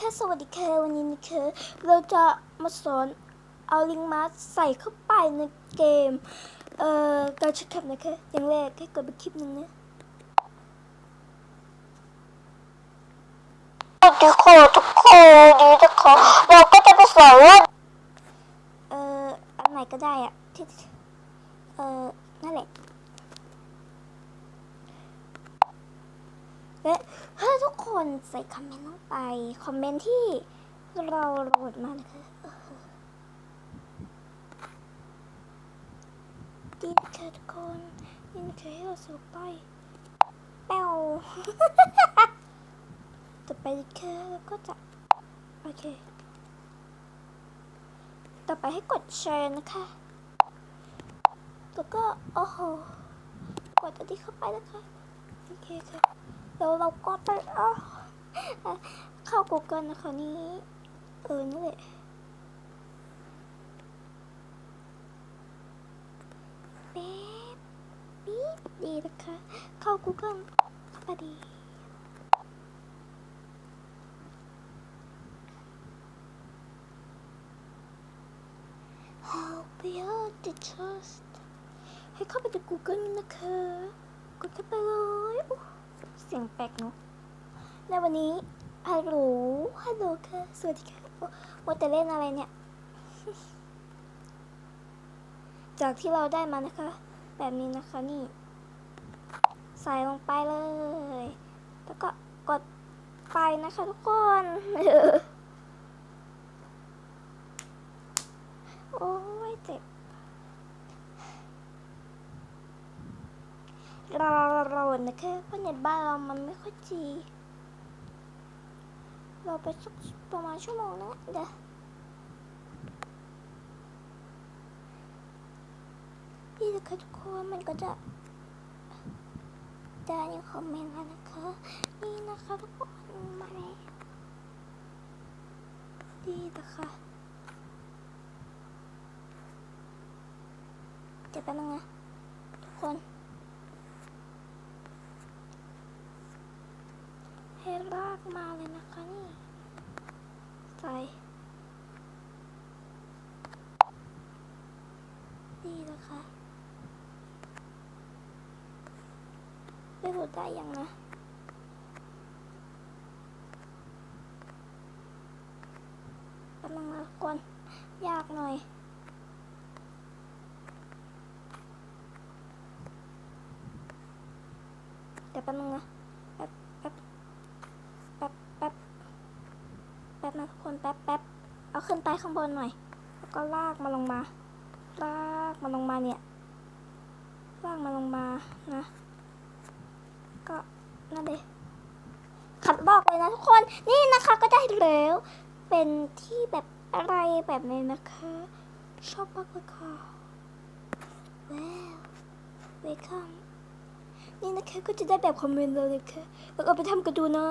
ค่ะสวัสดีค่ะวันนี้นะคะเราจะมาสอนเอาลิงก์มาใส่เข้าไปในเกม เอ่อการชัดขับนะคะอย่างแรกให้กดไปคลิปหนึ่งนะทุกคนทุกคนดีนะคะเราก็จะไปสอนว่าเอ่ออันไหนก็ได้อะที่เอ่อนั่นแหละ และถ้าทุกคนใส่คอมเมนต์ลงไป คอมเมนต์ที่เราโหลดมานะคะเออดีนะคะทุกคนนี่นะคะให้เราส่ลงไปแป้วต่อไปคะแล้วก็จะ โอเค ต่อไปให้กดแชร์นะคะแล้วก็ โอ้โห กดอันนี้เข้าไปนะคะ โอเคค่ะ แล้วเราก็ไปอ้าเข้า Google นะคะนี่เออนี่แหละแป๊บปี๊บดีนะคะ เข้า Google เข้าไปดี How beyond the trust ให้เข้าไปใน Google นะคะ กดเข้าไปเลยอุ๊ยเสียงแปลกเนาะในวันนี้ฮัลโหลฮัลโหลค่ะสวัสดีค่ะว่าแต่เล่นอะไรเนี่ย จากที่เราได้มานะคะ แบบนี้นะคะนี่ ใส่ลงไปเลย แล้วก็กดไปนะคะทุกคนโอ้ยเจ็บ รอรอนะคะเพราะเน็ตบ้านเรามันไม่ค่อยดีเราไปสักประมาณชั่วโมงนะเดี๋ยวนี่นะคะทุกคนมันก็จะได้ในคอมเมนต์แล้วนะคะ นี่นะคะทุกคนมาแล้วดีนะคะเดี๋ยวแป๊บนึงนะทุกคน ให้รากมาเลยนะคะนี่ใส่ดีนะคะไม่พูดได้ยังนะแป๊บนึงนะกคนยากหน่อยเดี๋ยวแป๊บนึงนะแป๊บแป๊บแป๊บแป๊บแป๊บแป๊บแป๊บเอาขึ้นไปข้างบนหน่อย แล้วก็ลากมาลงมา ลากมาลงมาเนี่ย ลากมาลงมานะ ก็นั่นเลยขัดบอกเลยนะทุกคน นี่นะคะก็ได้แล้ว เป็นที่แบบอะไรแบบนี้นะคะ ชอบมากเลยค่ะว้าวเวลคัมนี่นะคะก็จะได้แบบคอมเมนต์เลยค่ะแล้วเอาไปทำกันดูนะ